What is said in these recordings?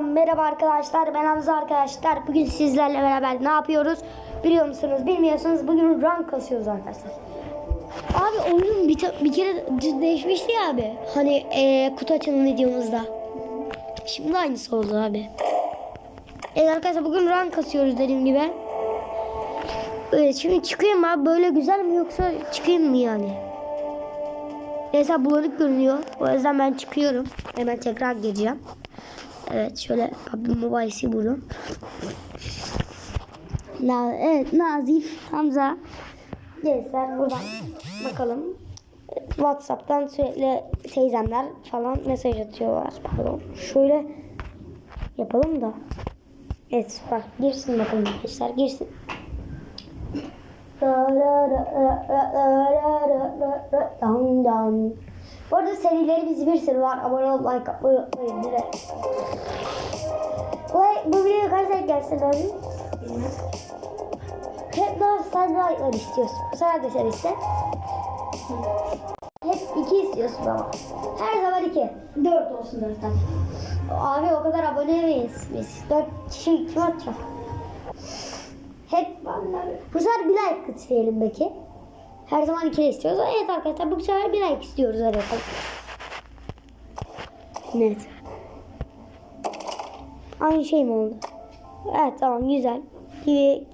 Merhaba arkadaşlar. Ben Hamza arkadaşlar. Bugün sizlerle beraber ne yapıyoruz? Biliyor musunuz bilmiyorsunuz. Bugün rank kasıyoruz arkadaşlar. Abi oyunun bir, bir kere değişmişti ya abi. Hani eee, kutu açılım videomuzda. Şimdi aynısı oldu abi. Evet arkadaşlar bugün rank kasıyoruz dediğim gibi. Evet şimdi çıkayım abi? Böyle güzel mi yoksa çıkayım mı yani? Neyse bulanık görünüyor. O yüzden ben çıkıyorum. Hemen tekrar geleceğim Evet şöyle PUBG Mobile'i buldum. Na, evet Nazif Hamza Gençler buradan bakalım. Whatsapp'tan sürekli teyzemler falan mesaj atıyorlar. Pardon. Şöyle yapalım da. Evet bak girsin bakalım gençler girsin. Dam dam. Bu arada serilerimiz bir sürü var. Abone ol, like atmayı unutmayın. Bir de. Bu, bu videoya kaç like gelsin abi? Hep daha sen like'lar istiyorsun. Bu sefer de sen iste. Hep iki istiyorsun ama. Her zaman iki. Dört olsun dört tane. Abi o kadar abone miyiz biz? Dört kişi kim atacak? Hep bu sefer bir like isteyelim belki. Her zaman iki istiyoruz. Evet arkadaşlar bu sefer bir like istiyoruz bakalım. Net. Aynı şey mi oldu? Evet tamam güzel. Gibi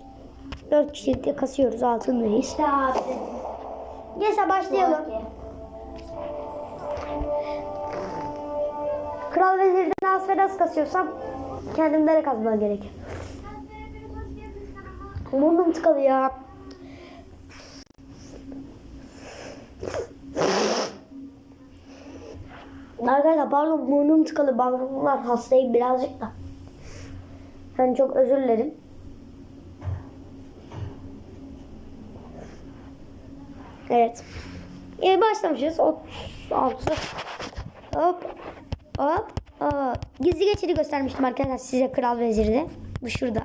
4 kişilikte kasıyoruz altındayız. İşte abi. Neyse başlayalım. Kral vezirden az kasıyorsam kendimden de kazmam gerek. Burnum tıkalı ya. Arkadaşlar pardon burnum tıkalı. Bağırlar hastayım birazcık da. Ben çok özür dilerim. Evet. Ee, başlamışız. 36. Hop. Hop. Aa, gizli geçidi göstermiştim arkadaşlar size Kral Vezir'de. Bu şurada.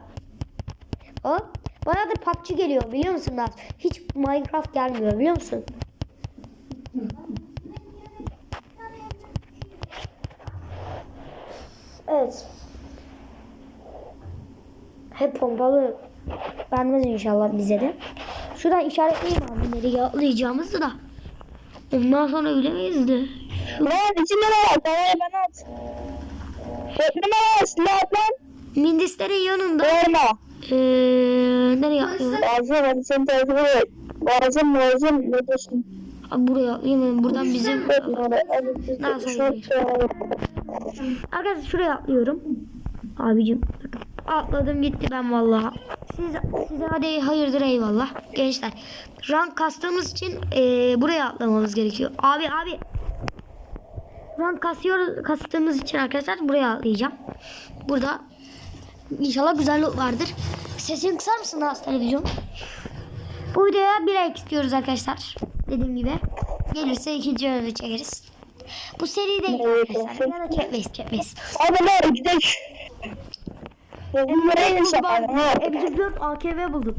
Hop. Bayağıdır PUBG geliyor biliyor musun Naz? Hiç Minecraft gelmiyor biliyor musun? Evet. Hep pompalı vermez inşallah bize de. Şuradan işaretleyeyim abi nereye atlayacağımızı da. Ondan sonra bilemeyiz de. Lan iki numara at. Bana bana at. Dört numara at. Silah at lan. Mindislerin yanında. Verme. Ee, nereye atlayalım? Lazım hadi seni takip et. Lazım lazım. Ne diyorsun? Abi buraya atlayayım. Buradan bizim... Şu- şu- Arkadaşlar şuraya atlıyorum. Abicim. Atladım gitti ben vallahi. Siz, size hadi hayırdır eyvallah. Gençler. Rank kastığımız için eee, buraya atlamamız gerekiyor. Abi abi. Rank kasıyor, kastığımız için arkadaşlar buraya atlayacağım. Burada inşallah güzellik vardır. Sesini kısar mısın az televizyon? Bu videoya bir like istiyoruz arkadaşlar. Dediğim gibi. Gelirse ikinci bölümü çekeriz. Bu seri değil arkadaşlar. Ya da çekmeyiz çekmeyiz. Hadi lan gidelim. Nereye yaşamadın ha? M24 AKV buldum.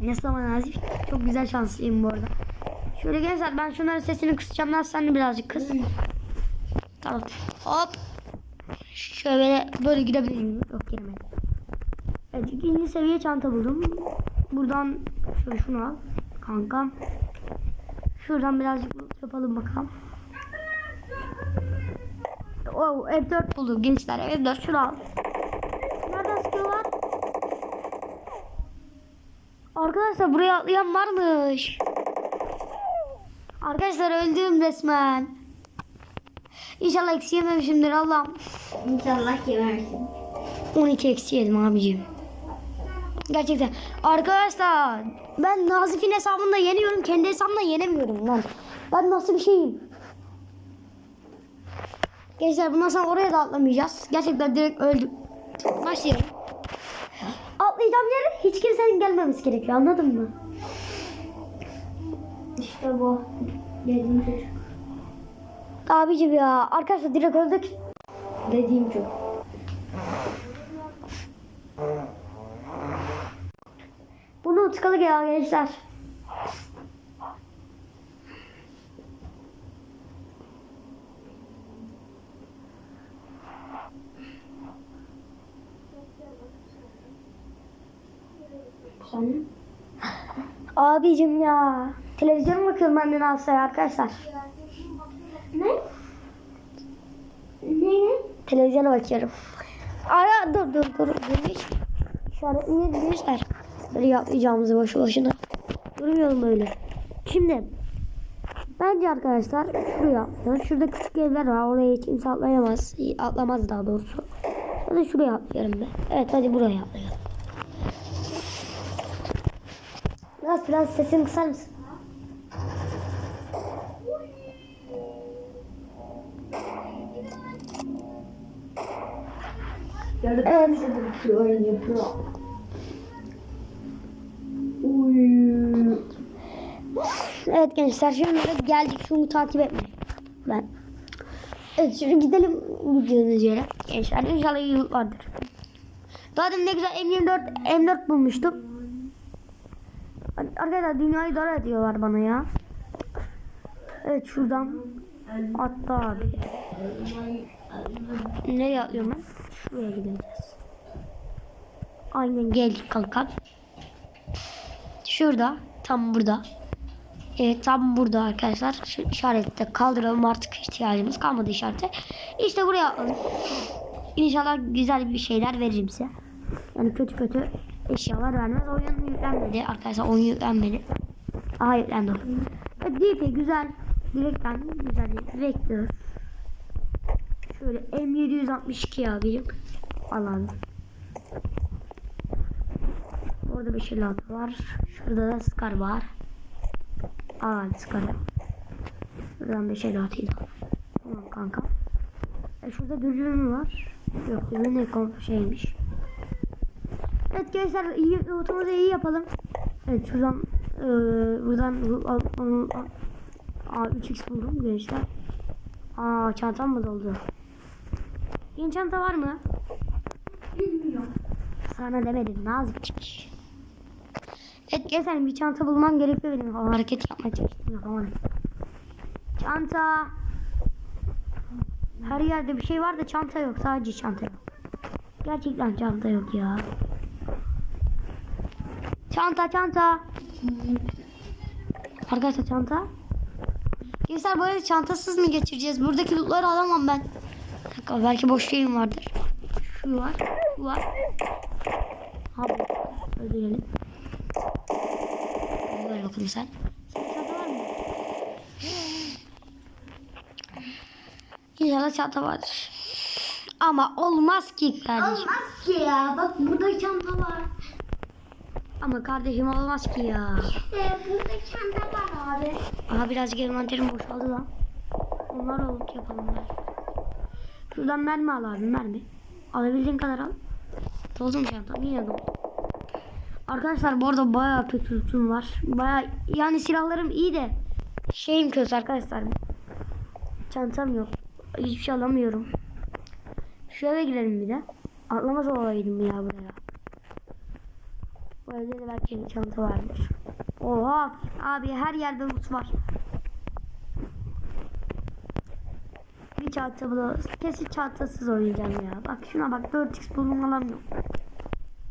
Ne zaman Nazif? Çok güzel şanslıyım bu arada. Şöyle gençler ben şunların sesini kısacağım. Lan sen de birazcık kıs. Tamam. Hop. Şöyle böyle gidebilirim. Yok giremedim. Evet ikinci seviye çanta buldum. Buradan şöyle şunu al. Kankam. Şuradan birazcık yapalım bakalım. Oh, F4 buldum gençler. F4 şunu al. Nereden sıkıyorlar? Arkadaşlar buraya atlayan varmış. Arkadaşlar öldüm resmen. İnşallah eksi yememişimdir Allah'ım. İnşallah yemersin. 12 eksi yedim abicim. Gerçekten. Arkadaşlar ben Nazif'in hesabında yeniyorum. Kendi hesabımda yenemiyorum lan. Ben nasıl bir şeyim? Gençler bundan sonra oraya da atlamayacağız. Gerçekten direkt öldüm. Başlayalım. Atlayacağım yere hiç kimsenin gelmemesi gerekiyor anladın mı? İşte bu. Dediğim çocuk. Abicim ya arkadaşlar direkt öldük. Dediğim çocuk. mutkalı geliyor gençler. Abicim ya. Televizyon bakıyorum ben de Nalsa'ya arkadaşlar. Ne? Ne ne? Televizyona bakıyorum. Ara dur dur dur. Güneş. Şu ara iyi güneşler. Böyle yapmayacağımızı boşu boşuna. Durmayalım böyle. Şimdi bence arkadaşlar şuraya yapacağız. Şurada küçük evler var. Oraya hiç kimse atlayamaz. Atlamaz daha doğrusu. Hadi şuraya atlayalım be. Evet hadi buraya atlayalım. Biraz biraz sesini kısar mısın? Evet. Evet gençler şimdi geldik şunu takip etmeye. Ben. Evet şimdi gidelim gideceğimiz yere. Gençler inşallah iyi vardır. Daha demin ne güzel M24 M4 bulmuştum. Arkadaşlar dünyayı dar ediyorlar bana ya. Evet şuradan atla abi. Nereye atlıyorum ben? Şuraya gideceğiz. Aynen geldik kanka. Şurada tam burada. Evet tam burada arkadaşlar. Şu işarette kaldıralım artık ihtiyacımız kalmadı işarete. İşte buraya alalım. İnşallah güzel bir şeyler veririm size. Yani kötü kötü eşyalar vermez. Oyun yüklenmedi arkadaşlar. Oyun yüklenmedi. Aha yüklendi. DP güzel. Direkten güzel. Vektör. Şöyle M762 abicim. Alalım. Orada bir şey var. Şurada da Scar var. Aa Scar'ı. Buradan bir şey atayım. Tamam kanka. E şurada dürbün var. Yok dürbün komp şeymiş. Evet gençler iyi, otumuzu iyi yapalım. Evet şuradan e, buradan al, al, al, Aa 3x buldum gençler. Aa çantam mı doldu? Yeni çanta var mı? Bilmiyorum. Sana demedim nazikçik. Evet gençler bir çanta bulmam gerekiyor benim falan hareket yapmaya çalıştım yapamadım. Çanta. Her yerde bir şey var da çanta yok sadece çanta yok. Gerçekten çanta yok ya. Çanta çanta. Arkadaşlar çanta. Gençler böyle çantasız mı geçireceğiz? Buradaki lootları alamam ben. Dakika, belki boş şeyim vardır. Şu var. Şu var. Abi öldürelim. Bakın sen. İnşallah çanta vardır. Ama olmaz ki kardeşim. Olmaz ki ya. Bak burada çanta var. Ama kardeşim olmaz ki ya. İşte burada çanta var abi. Aha birazcık envanterim boşaldı lan. Onlar alıp yapalım. Şuradan mermi al abi mermi. Alabildiğin kadar al. Doldu mu çantam? Yine doldu. Arkadaşlar bu arada bayağı kötü lootum var. Bayağı yani silahlarım iyi de şeyim kötü arkadaşlar. Çantam yok. Hiçbir şey alamıyorum. Şu eve girelim bir de. Atlamaz olaydım ya buraya. Bu evde de belki bir çanta vardır. Oha abi her yerde loot var. Bir çanta bulalım. Kesin çantasız oynayacağım ya. Bak şuna bak 4x buldum alamıyorum.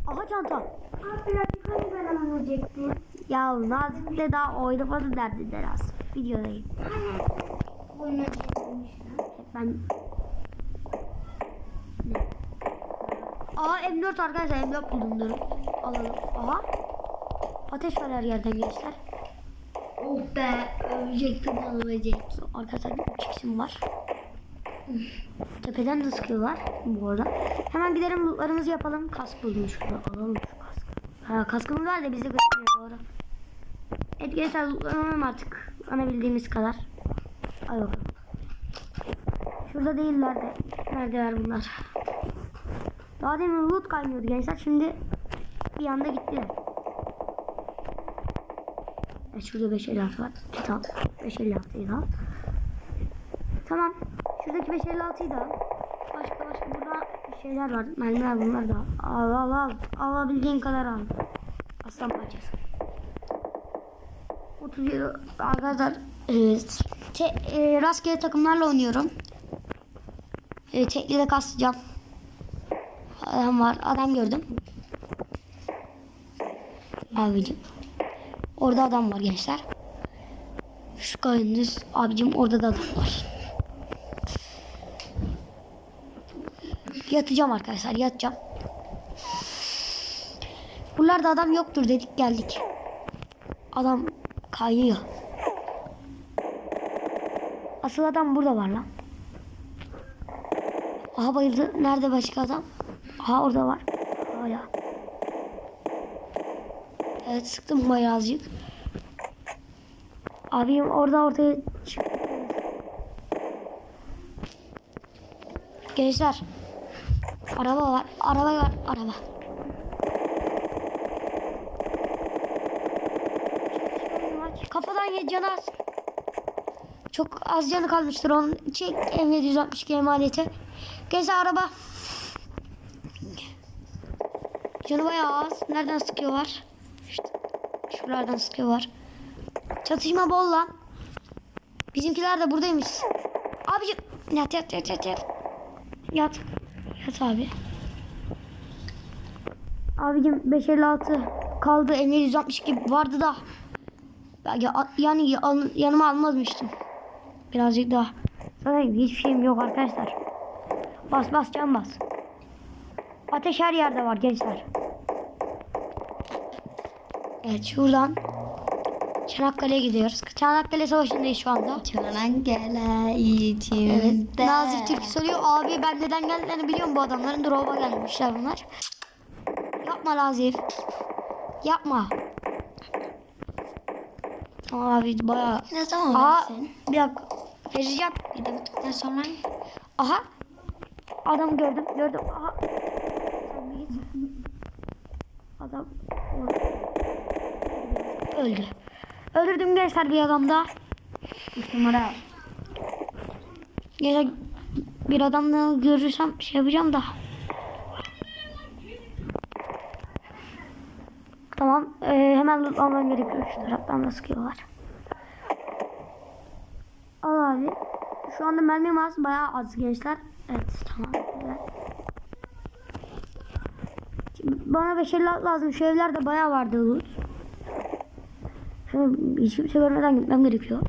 Aha çanta. Abi hani ben alacaktım. Ya Nazif'le daha oynamadı derdi biraz. Videodayım. Oynayacaktım Ben... Ne? Aa M4 arkadaşlar M4 buldum durun. Alalım. Aha. Ateş var her yerden gençler. Oh be. Ölecektim ölecek. Arkadaşlar 3x'im var. Tepeden de sıkıyorlar bu arada. Hemen gidelim lootlarımızı yapalım. Kask şurada. Alalım şu kask. Ha, kaskımız var da bizi götürüyor doğru. Evet gençler lootlanalım artık. Anabildiğimiz kadar. Ay bakalım. Şurada değiller de. Neredeler bunlar? Daha demin loot kaynıyordu gençler. Şimdi bir anda gittiler. Evet şurada 556 var. Git al. 556'yı da al. Tamam. Şuradaki 556'yı da al. Şeyler var. Mermiler bunlar da al. Al al al. Alabildiğin kadar al. Aslan parçası. 37 arkadaşlar e, te, e, rastgele takımlarla oynuyorum. E, tekli de kasacağım. Adam var. Adam gördüm. Abicim. Orada adam var gençler. Şu kayınız abicim orada da adam var. Yatacağım arkadaşlar yatacağım. Buralarda adam yoktur dedik geldik. Adam kaynıyor. Asıl adam burada var lan. Aha bayıldı. Nerede başka adam? Aha orada var. Hala. Evet sıktım bayağı. Abim orada ortaya çıktı. Gençler. Araba var. Araba var. Araba. Kafadan ye canı az. Çok az canı kalmıştır onun. Çek M762 emaneti. Gençler araba. Canı bayağı az. Nereden sıkıyorlar? İşte şuralardan sıkıyorlar. Çatışma bol lan. Bizimkiler de buradaymış. Abicim yat yat yat yat yat. Yat. Yat abi. Abicim 556 kaldı. M762 vardı da. Ya, yani yan- yanıma almazmıştım. Birazcık daha. Zaten hiçbir şeyim yok arkadaşlar. Bas bas can bas. Ateş her yerde var gençler. Evet şuradan Çanakkale'ye gidiyoruz. Çanakkale Savaşı'ndayız şu anda. Çanakkale Evet. içimde. Nazif Türk soruyor. Abi ben neden geldiklerini biliyorum bu adamların. Drop'a gelmişler bunlar. Yapma Nazif. Yapma. Abi bayağı. Ne zaman versin? bir dakika. Vereceğim. Bir de bittikten sonra Aha. Adam gördüm. Gördüm. Aha. Adam öldü. Öldürdüm gençler bir adam daha. Üç numara. Gençler bir adamla görürsem şey yapacağım da. Tamam. Ee, hemen lootlamam gerekiyor. Şu taraftan da sıkıyorlar. Al abi. Şu anda mermim az. Bayağı az gençler. Evet tamam. Şimdi bana beşerli lazım. Şu evlerde bayağı vardı loot. Şimdi hiç kimse görmeden gitmem gerekiyor.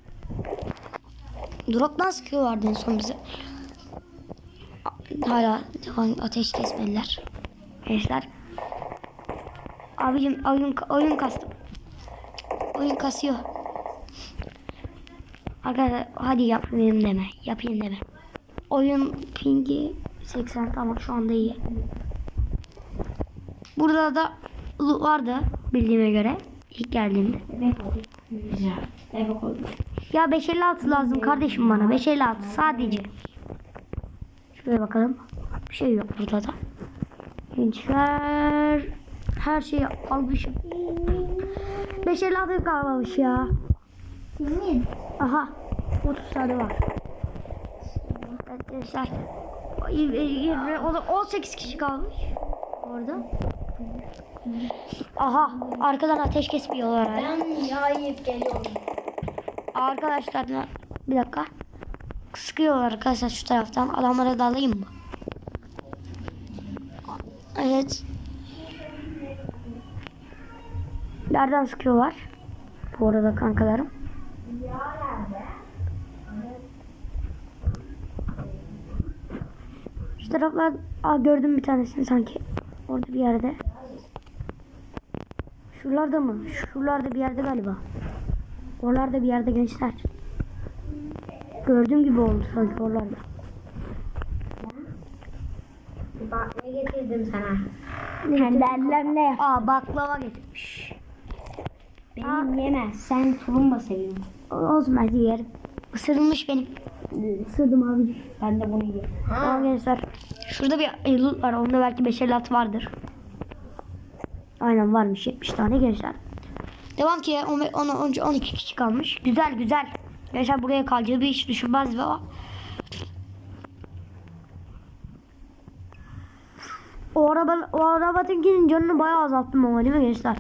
Drop'tan sıkıyorlardı en son bize. Hala devam ateş kesmediler. Gençler. Abicim oyun, oyun kastım. Oyun kasıyor. Arkadaşlar hadi yapayım deme. Yapayım deme. Oyun pingi 80 tamam şu anda iyi. Burada da loot vardı bildiğime göre. İlk geldiğimde. Ya 556 lazım kardeşim bana. 556 sadece. Şuraya bakalım. Bir şey yok burada da. Gençler her şeyi almışım. 556 kalmamış ya. Senin. Aha 30 tane var. Gençler. Y- y- o da 18 kişi kalmış. Orada. Aha arkadan ateş kesmiyorlar. Ben yayıp geliyorum. Arkadaşlar bir dakika. Sıkıyorlar arkadaşlar şu taraftan. Adamlara dalayım mı? Evet. Nereden sıkıyorlar? Bu arada kankalarım. Şu taraflar Aa, gördüm bir tanesini sanki. Orada bir yerde. Şuralarda mı? Şuralarda bir yerde galiba. Oralarda bir yerde gençler. Gördüğüm gibi oldu sanki oralarda. Bak ne getirdim sana. Kendi ellerimle Aa baklava getirmiş. Benim yeme. Sen tulumba seviyorsun. De yerim. Isırılmış benim. Isırdım abicim. Ben de bunu yerim. Tamam gençler. Şurada bir elut var. Onda belki 5 at vardır. Aynen varmış 70 tane gençler. Devam ki 10, 10, 12 kişi kalmış. Güzel güzel. Gençler buraya kalacağı bir hiç düşünmez ve o. Araba o arabanın canını bayağı azalttım ama değil mi gençler?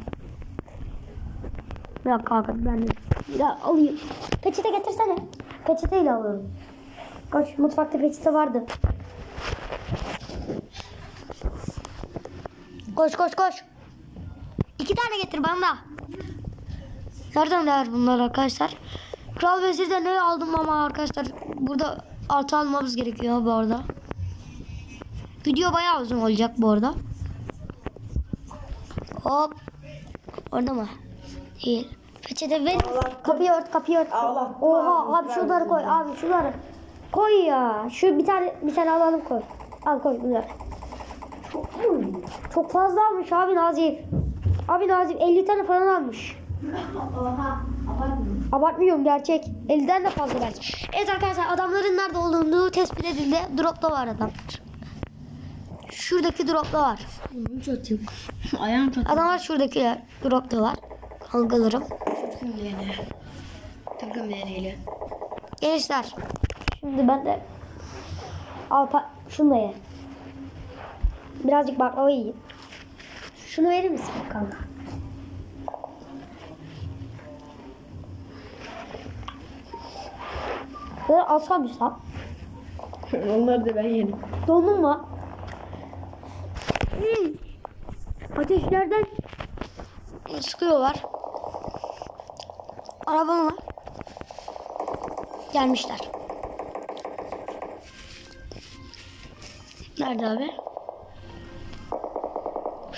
Bir dakika kanka ben de daha alayım. Peçete getirsene. Peçeteyle alıyorum. Koş mutfakta peçete vardı. Koş koş koş. Tane getir bana da. Nereden değer bunlar arkadaşlar? Kral Vezir'de ne aldım ama arkadaşlar burada altı almamız gerekiyor bu arada. Video bayağı uzun olacak bu arada. Hop. Orada mı? Değil. Peçete ver. Kapıyı ört, kapıyı ört. Allah. Oha abi şunları koy. Abi şunları. Koy ya. Şu bir tane bir tane alalım koy. Al koy bunları. Çok, çok fazla almış abi Nazif. Abi Nazif 50 tane falan almış. Oha. Abartmıyorum. Abartmıyorum gerçek. 50'den de fazla belki. Evet arkadaşlar adamların nerede olduğunu tespit edildi. Dropta var adam. Şuradaki dropta var. Çok atayım. Ayağım çok Adamlar şuradakiler dropta var. Algılarım. takım yeri. Takım yeriyle. Gençler. Şimdi ben de al pa- şunu da ye. Birazcık baklava yiyeyim. Şunu verir misin kanka? Böyle alsamış lan. Onları da ben yedim. Dondun mu? Hmm. Ateşlerden sıkıyorlar. Arabam var. Gelmişler. Nerede abi?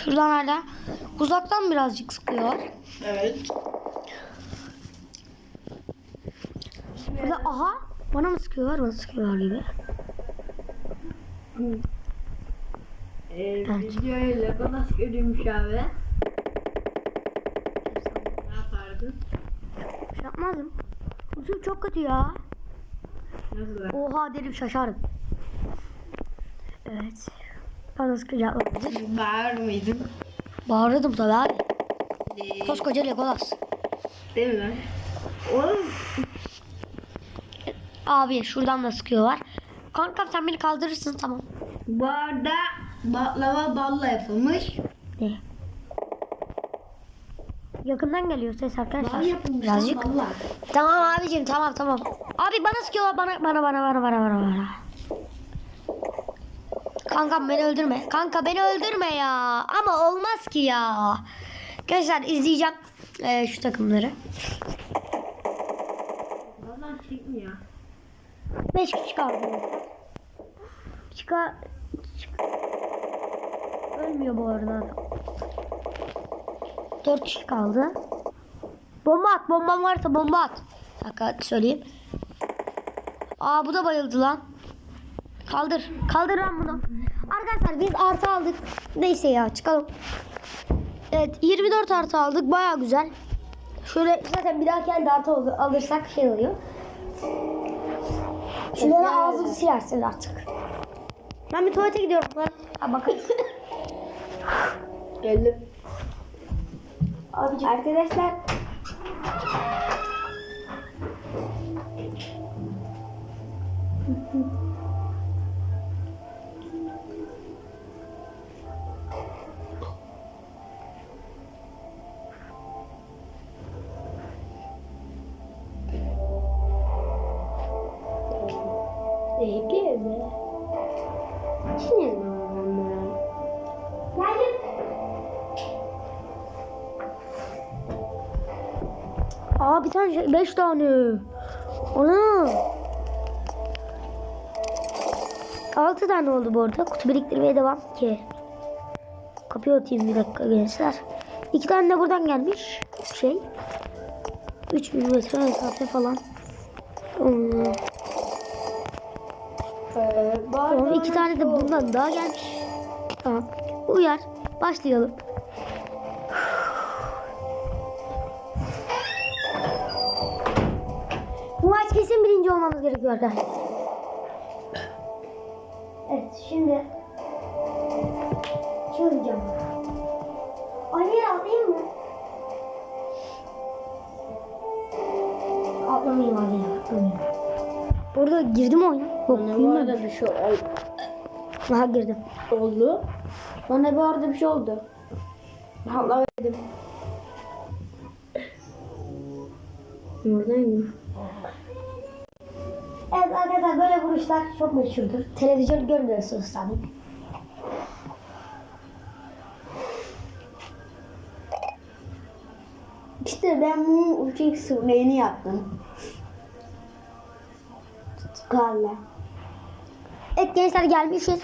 Şuradan hala. Uzaktan birazcık sıkıyor. Evet. Burada aha bana mı sıkıyorlar bana sıkıyorlar gibi. Ee, Evet. videoya Lego nasıl görüyormuş abi? Ne yapardın? Şey yapmazdım. Uzun çok kötü ya. Nasıl? Oha derim şaşarım. Evet. Bana sıkacak olabilir. Bağır mıydın? Bağırırdım tabii abi. Ee, Koskoca Legolas. Değil mi? Oğlum Abi şuradan da sıkıyorlar. Kanka sen beni kaldırırsın tamam. bu arada baklava balla yapılmış. Ne? Yakından geliyor ses arkadaşlar. Bal yapılmış. Birazcık. Tamam abicim tamam tamam. Abi bana sıkıyorlar bana bana bana bana bana bana bana. Kankam beni öldürme. Kanka beni öldürme ya. Ama olmaz ki ya. Arkadaşlar izleyeceğim eee, şu takımları. Valla çekmiyor. 5 kişi kaldı. Çıka... çık- Ölmüyor bu arada adam. 4 kişi kaldı. Bomba at. Bombam varsa bomba at. Dakika söyleyeyim. Aa bu da bayıldı lan. Kaldır. Kaldır lan bunu. Arkadaşlar biz artı aldık. Neyse ya çıkalım. Evet 24 artı aldık. Baya güzel. Şöyle zaten bir daha kendi artı ol- alırsak şey oluyor. Şunları ağzını silersin artık. Ben bir tuvalete gidiyorum. Ha bakın. Geldim. Abicim. Arkadaşlar. 5 tane. Ana. 6 tane oldu bu arada. Kutu biriktirmeye devam ki. Kapıyı atayım bir dakika gençler. 2 tane de buradan gelmiş. Şey. 3000 metre mesafe falan. Hmm. Ee, tamam, iki tane de bundan daha gelmiş. Tamam. Uyar. Başlayalım. Birinci olmamız gerekiyor arkadaşlar. Evet şimdi çığıracağım. Yere atlayayım mı? Atlamayayım abi ya. Atlamayayım. Orada girdim oyuna. Yok Bana bu girmedim. arada bir şey ol- Aha girdim. oldu. Bana bu arada bir şey oldu. Valla verdim. Oradayım. Evet arkadaşlar böyle vuruşlar çok meşhurdur. Televizyon görmüyorsunuz tabii. İşte ben bunun uçak sürmeyeni yaptım. Tutarla. Evet gençler gelmişiz.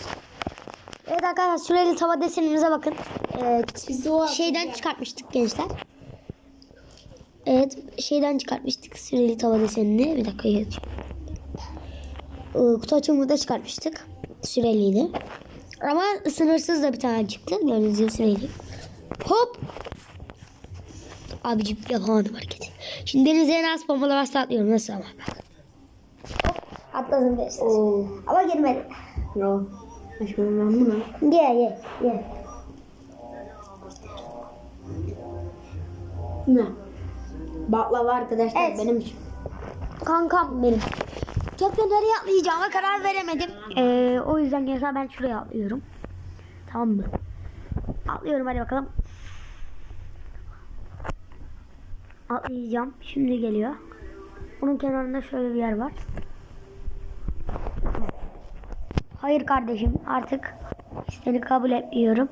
Evet arkadaşlar süreli tava desenimize bakın. Ee, Biz o şeyden çıkartmıştık gençler. Evet şeyden çıkartmıştık süreli tava desenini. Bir dakika yazayım. Ee, kutu açımını da çıkartmıştık. Süreliydi. Ama sınırsız da bir tane çıktı. Gördüğünüz gibi süreli. Hop. Abicim yapamadım hareketi. Şimdi denize nasıl pompalamazsa atlıyorum. Nasıl ama bak. Hop. Atladım. Oo. Ama girmedi. Yo. Aşkım ben bunu. Ye ye ye. Ne? Baklava arkadaşlar Evet. benim için. Kankam benim. Tekne nereye atlayacağıma karar veremedim. Ee, o yüzden gençler ben şuraya atlıyorum. Tamam mı? Atlıyorum hadi bakalım. Atlayacağım. Şimdi geliyor. Bunun kenarında şöyle bir yer var. Hayır kardeşim artık seni kabul etmiyorum.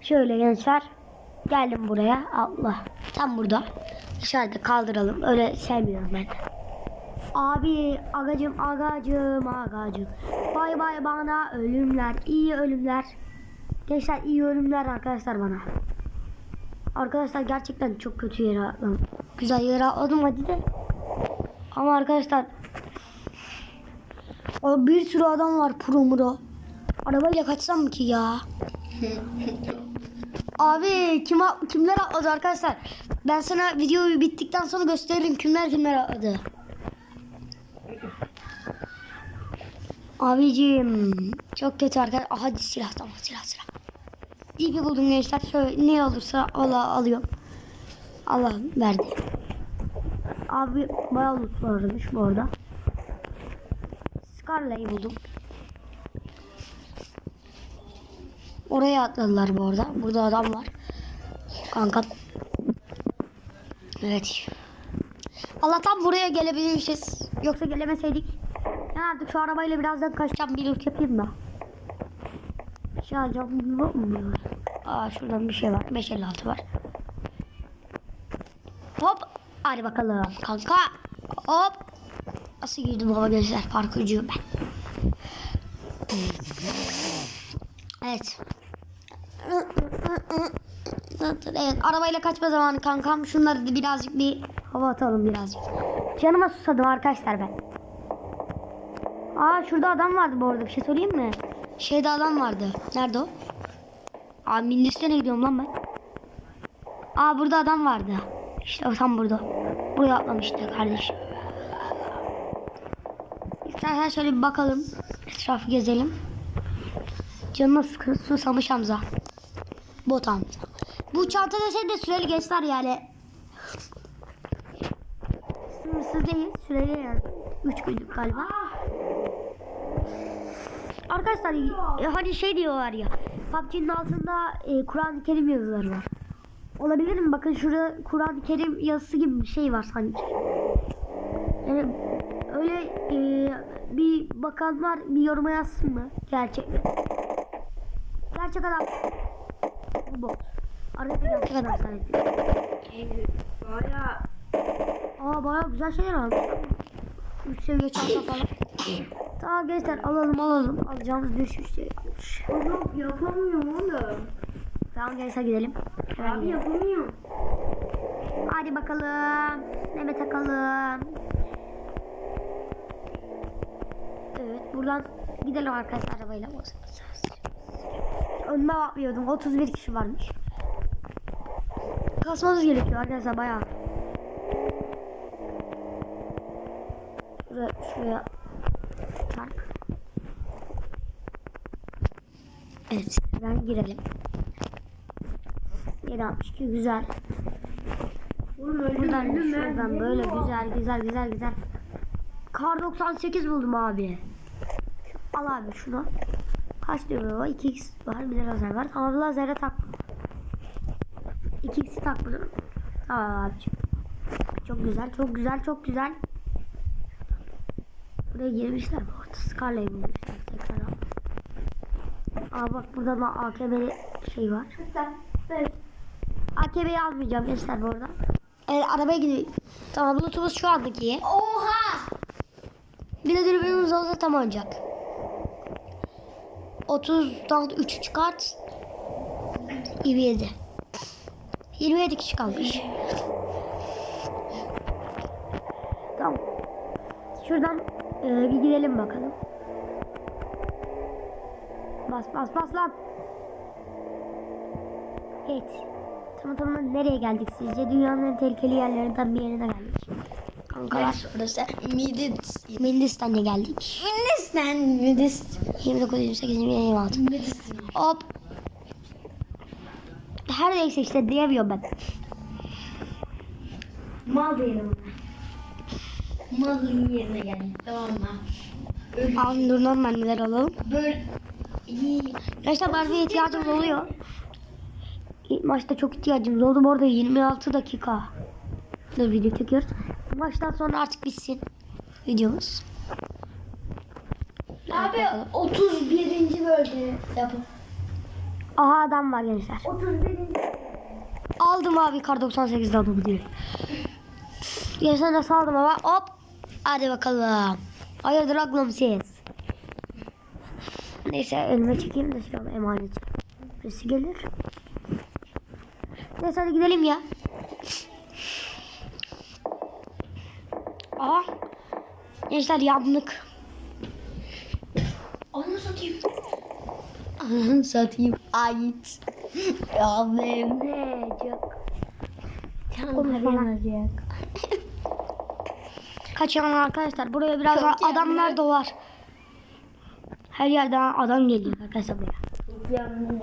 Şöyle gençler. Geldim buraya. Allah. Tam burada. Dışarıda kaldıralım. Öyle sevmiyorum ben. Abi agacım agacım agacım. Bay bay bana ölümler. iyi ölümler. Gençler iyi ölümler arkadaşlar bana. Arkadaşlar gerçekten çok kötü yere atladım. Güzel yere atladım hadi de. Ama arkadaşlar o bir sürü adam var pro muro. Arabayla kaçsam mı ki ya? Abi kim kimler atladı arkadaşlar? Ben sana videoyu bittikten sonra gösteririm kimler kimler atladı. Abicim çok kötü arkadaşlar. Aha silah tamam silah silah. Ki buldum gençler. Şöyle ne olursa Allah alıyorum. Allah verdi. Abi bayağı loot varmış bu arada. Scarlet'i buldum. Oraya atladılar bu arada. Burada adam var. Kanka. Evet. Allah'tan buraya gelebilmişiz. Yoksa gelemeseydik. Artık şu arabayla birazdan kaçacağım. Bir loot yapayım da. Şey alacağım. Aa şuradan bir şey var. 556 var. Hop. Hadi bakalım kanka. Hop. Nasıl girdim hava gençler? Parkurcuyum ben. Evet. Evet arabayla kaçma zamanı kankam. Şunları birazcık bir hava atalım birazcık. Canıma susadım arkadaşlar ben. Aa şurada adam vardı bu arada bir şey söyleyeyim mi? Şeyde adam vardı. Nerede o? Aa Hindistan'a gidiyorum lan ben. Aa burada adam vardı. İşte o tam burada. Buraya atlamıştı kardeşim. İstersen şöyle bir bakalım. Etrafı gezelim. Canıma sıkı- susamış Hamza. Bot Hamza. Bu çantada şey de süreli gençler yani. Sınırsız değil. Süreli yani. 3 günlük galiba. Arkadaşlar e, hani şey diyorlar ya. PUBG'nin altında e, Kur'an-ı Kerim yazıları var. Olabilir mi? Bakın şurada Kur'an-ı Kerim yazısı gibi bir şey var sanki. Yani öyle e, bir bakanlar bir yoruma yazsın mı? Gerçek? Gerçek adam. Bu bot. Arada gerçek adam zannettim. Baya. Aa bayağı güzel şeyler almış. 3 seviye çanta falan. Tamam gençler alalım alalım. Alacağımız bir sürü şey. Yok yapamıyorum oğlum. Tamam gençler gidelim. Hemen Abi gidelim. yapamıyorum. Hadi bakalım. Neme takalım. Evet buradan gidelim arkadaşlar arabayla. Önüme bakmıyordum. 31 kişi varmış. Kasmamız gerekiyor arkadaşlar bayağı. Şuraya, şuraya. Evet ben girelim. 762 güzel. Buradan şuradan böyle güzel güzel güzel güzel. Kar 98 buldum abi. Al abi şunu. Kaç diyor baba? 2x var bir de lazer var. Tamam lazere tak. 2x'i tak bunu. Tamam abiciğim. Çok güzel çok güzel çok güzel. Buraya girmişler Scarlet'i bulmuşlar tekrar. Aa bak burada da AKM'li şey var. AKB'yi almayacağım gençler bu arada. Evet arabaya gidiyor. Tamam bluetooth'umuz şu andaki. Oha! Bir de dürbünümüz olsa tam olacak. 30'dan 3 çıkart. 27. 27 kişi kalmış. Tamam. Şuradan e, bir gidelim bakalım. Bas bas bas lan. Evet. Tamam tamam nereye geldik sizce? Dünyanın en tehlikeli yerlerinden bir yerine geldik. Kankalar. Orası Midis. Hindistan'a geldik. Hindistan. Midis. 29, 28, 26. Hop. Her neyse işte diyemiyorum ben. Mal diyelim. Malın yerine geldik tamam mı? Abi dur normal neler alalım. Böyle iyi. Arkadaşlar ihtiyacımız oluyor. İlk maçta çok ihtiyacımız oldu. Bu arada 26 dakika. Dur video çekiyoruz. Maçtan sonra artık bitsin videomuz. Abi 31. bölge yapın. Aha adam var gençler. 31. Aldım abi kar 98'de adamı diyor. Gençler nasıl aldım ama hop. Hadi bakalım. Hayırdır aklım siz. Neyse elime çekeyim de silahı emanet. Birisi gelir. Neyse hadi gidelim ya. Aa. Gençler yandık. Onu satayım. satayım. Ait. Abim. Ne çok. Canım yanacak. Kaçalım arkadaşlar. Buraya biraz Çok adamlar da var. Her yerden adam geliyor arkadaşlar buraya. Canım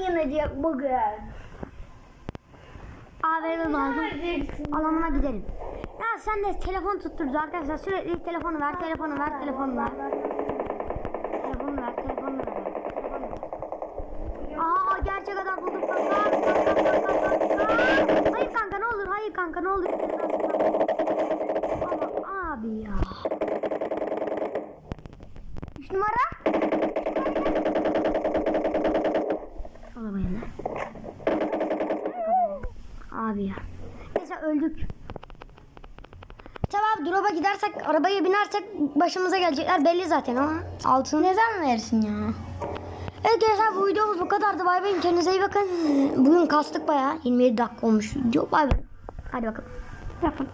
yanacak bugün. AVM lazım. Alanına gidelim. Ya sen de telefon tutturdu arkadaşlar. Sürekli telefonu ver, telefonu ver, telefonu ver. Telefonu ver, telefonu ver. Aha gerçek adam kanka. Hayır kanka ne olur, hayır kanka ne olur. Abi ya. Üç numara. Arabaya ne? Abi ya. Neyse öldük. Tamam drop'a gidersek arabaya binersek başımıza gelecekler belli zaten ama altın. Neden versin ya? Evet gençler bu videomuz bu kadardı. Bay bay. Kendinize iyi bakın. Bugün kastık bayağı. 27 dakika olmuş video. Bay bay. Hadi bakalım. Yapın.